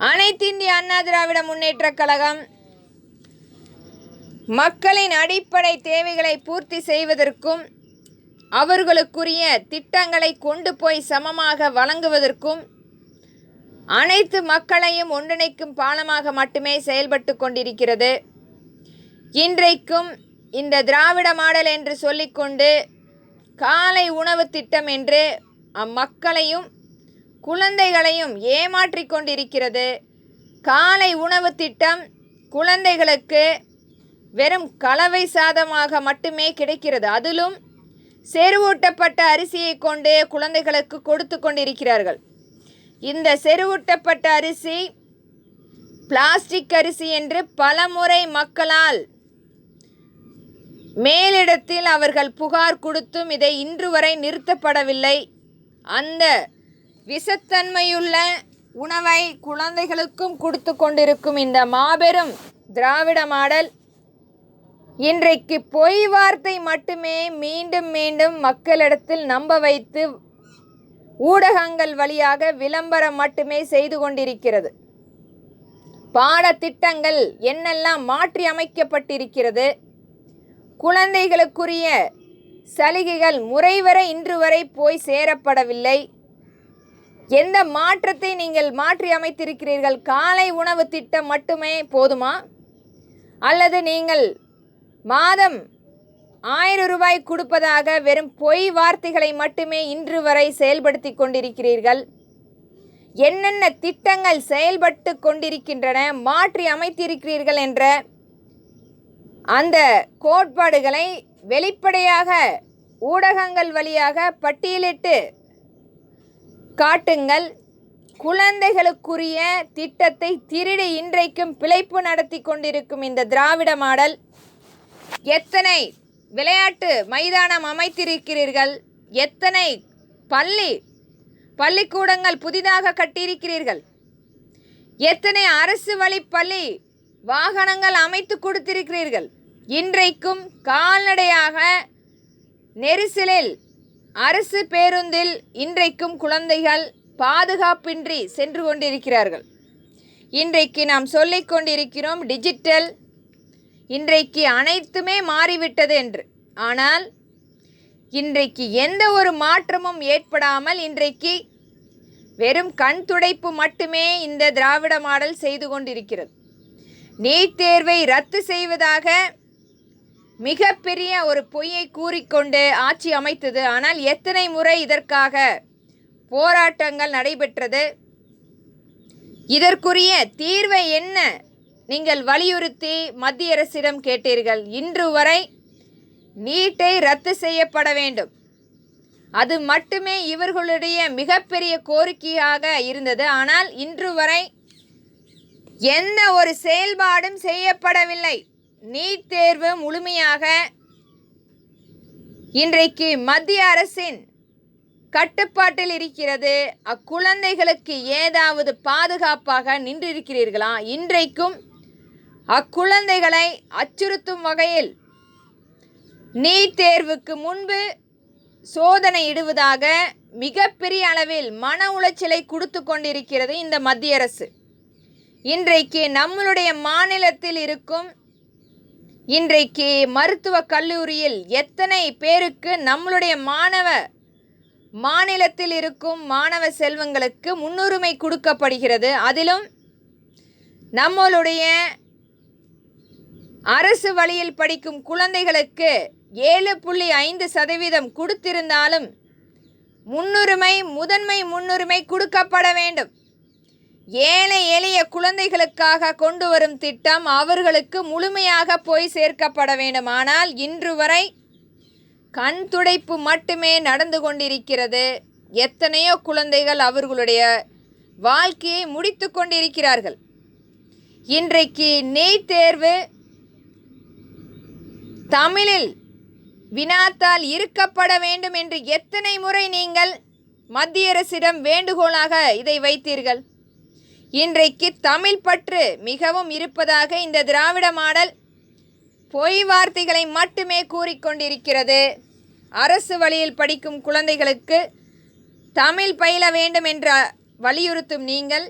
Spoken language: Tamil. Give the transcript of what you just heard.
அனைத்திந்திய அண்ணா திராவிட முன்னேற்றக் கழகம் மக்களின் அடிப்படை தேவைகளை பூர்த்தி செய்வதற்கும் அவர்களுக்குரிய திட்டங்களை கொண்டு போய் சமமாக வழங்குவதற்கும் அனைத்து மக்களையும் ஒன்றிணைக்கும் பாலமாக மட்டுமே செயல்பட்டு கொண்டிருக்கிறது. இன்றைக்கும் இந்த திராவிட மாடல் என்று சொல்லிக்கொண்டு காலை உணவு திட்டம் என்று அம்மக்களையும் குழந்தைகளையும் ஏமாற்றிக் கொண்டிருக்கிறது. காலை உணவு திட்டம் குழந்தைகளுக்கு வெறும் கலவை சாதமாக மட்டுமே கிடைக்கிறது. அதிலும் செருவூட்டப்பட்ட அரிசியை கொண்டு குழந்தைகளுக்கு கொடுத்து கொண்டிருக்கிறார்கள். இந்த செருவூட்டப்பட்ட அரிசி பிளாஸ்டிக் அரிசி என்று பலமுறை மக்களால் மேலிடத்தில் அவர்கள் புகார் கொடுத்தும் இதை இன்று வரை நிறுத்தப்படவில்லை. அந்த விஷத்தன்மையுள்ள உணவை குழந்தைகளுக்கும் கொடுத்து கொண்டிருக்கும் இந்த மாபெரும் திராவிட மாடல் இன்றைக்கு பொய் வார்த்தை மட்டுமே மீண்டும் மீண்டும் மக்களிடத்தில் நம்ப வைத்து ஊடகங்கள் வழியாக விளம்பரம் மட்டுமே செய்து கொண்டிருக்கிறது. பாடத்திட்டங்கள் என்னெல்லாம் மாற்றி அமைக்கப்பட்டிருக்கிறது? குழந்தைகளுக்குரிய சலுகைகள் முறைவர இன்று வரை போய் சேரப்படவில்லை. எந்த மாற்றத்தை நீங்கள் மாற்றி அமைத்திருக்கிறீர்கள்? காலை உணவு திட்டம் மட்டுமே போதுமா? அல்லது நீங்கள் மாதம் ஆயிரம் ரூபாய் கொடுப்பதாக வெறும் பொய் வார்த்தைகளை மட்டுமே இன்று வரை செயல்படுத்தி கொண்டிருக்கிறீர்கள்? என்னென்ன திட்டங்கள் செயல்பட்டு கொண்டிருக்கின்றன மாற்றி அமைத்திருக்கிறீர்கள் என்ற அந்த கோட்பாடுகளை வெளிப்படையாக ஊடகங்கள் வழியாக பட்டியலிட்டு காட்டுங்கள். குழந்தைகளுக்குரிய திட்டத்தை திருடி இன்றைக்கும் பிழைப்பு நடத்தி கொண்டிருக்கும் இந்த திராவிட மாடல். எத்தனை விளையாட்டு மைதானம் அமைத்திருக்கிறீர்கள்? எத்தனை பள்ளி பள்ளிக்கூடங்கள் புதிதாக கட்டியிருக்கிறீர்கள்? எத்தனை அரசு வழி பள்ளி வாகனங்கள் அமைத்து கொடுத்திருக்கிறீர்கள்? இன்றைக்கும் கால்நடையாக நெரிசலில் அரசு பேருந்தில் இன்றைக்கும் குழந்தைகள் பாதுகாப்பின்றி சென்று கொண்டிருக்கிறார்கள். இன்றைக்கு நாம் சொல்லிக் கொண்டிருக்கிறோம் டிஜிட்டல் இன்றைக்கு அனைத்துமே மாறிவிட்டது என்று. ஆனால் இன்றைக்கு எந்த ஒரு மாற்றமும் ஏற்படாமல் இன்றைக்கு வெறும் கண் துடைப்பு மட்டுமே இந்த திராவிட மாடல் செய்து கொண்டிருக்கிறது. நீட் தேர்வை ரத்து செய்வதாக மிகப்பெரிய ஒரு பொய்யை கூறிக்கொண்டு ஆட்சி அமைத்தது. ஆனால் எத்தனை முறை இதற்காக போராட்டங்கள் நடைபெற்றது? இதற்குரிய தீர்வை என்ன? நீங்கள் வலியுறுத்தி மத்திய அரசிடம் கேட்டீர்கள். இன்று வரை நீட்டை ரத்து செய்யப்பட வேண்டும். அது மட்டுமே இவர்களுடைய மிகப்பெரிய கோரிக்கையாக இருந்தது. ஆனால் இன்று வரை எந்த ஒரு செயல்பாடும் செய்யப்படவில்லை. நீட் தேர்வு முழுமையாக இன்றைக்கு மத்திய அரசின் கட்டுப்பாட்டில் இருக்கிறது. அக்குழந்தைகளுக்கு ஏதாவது பாதுகாப்பாக நின்றிருக்கிறீர்களா? இன்றைக்கும் அக்குழந்தைகளை அச்சுறுத்தும் வகையில் நீட் தேர்வுக்கு முன்பு சோதனை இடுவதாக மிகப்பெரிய அளவில் மன உளைச்சலை கொடுத்து கொண்டிருக்கிறது இந்த மத்திய அரசு. இன்றைக்கு நம்மளுடைய மாநிலத்தில் இருக்கும் இன்றைக்கு மருத்துவக் கல்லூரியில் எத்தனை பேருக்கு நம்மளுடைய மாணவ மாநிலத்தில் இருக்கும் மாணவ செல்வங்களுக்கு முன்னுரிமை கொடுக்கப்படுகிறது? அதிலும் நம்மளுடைய அரசு வழியில் படிக்கும் குழந்தைகளுக்கு ஏழு புள்ளி ஐந்து சதவீதம் கொடுத்திருந்தாலும் முன்னுரிமை முதன்மை முன்னுரிமை கொடுக்கப்பட வேண்டும். ஏழை எளிய குழந்தைகளுக்காக கொண்டு வரும் திட்டம் அவர்களுக்கு முழுமையாக போய் சேர்க்கப்பட வேண்டும். ஆனால் இன்று வரை கண் துடைப்பு மட்டுமே நடந்து கொண்டிருக்கிறது. எத்தனையோ குழந்தைகள் அவர்களுடைய வாழ்க்கையை முடித்து கொண்டிருக்கிறார்கள். இன்றைக்கு நெய் தேர்வு தமிழில் வினாத்தால் இருக்கப்பட வேண்டும் என்று எத்தனை முறை நீங்கள் மத்திய அரசிடம் வேண்டுகோளாக இதை வைத்தீர்கள்? இன்றைக்கு தமிழ் பற்று மிகவும் இருப்பதாக இந்த திராவிட மாடல் பொய் வார்த்தைகளை மட்டுமே கூறிக்கொண்டிருக்கிறது. அரசு வழியில் படிக்கும் குழந்தைகளுக்கு தமிழ் பயில வேண்டும் என்ற வலியுறுத்தும் நீங்கள்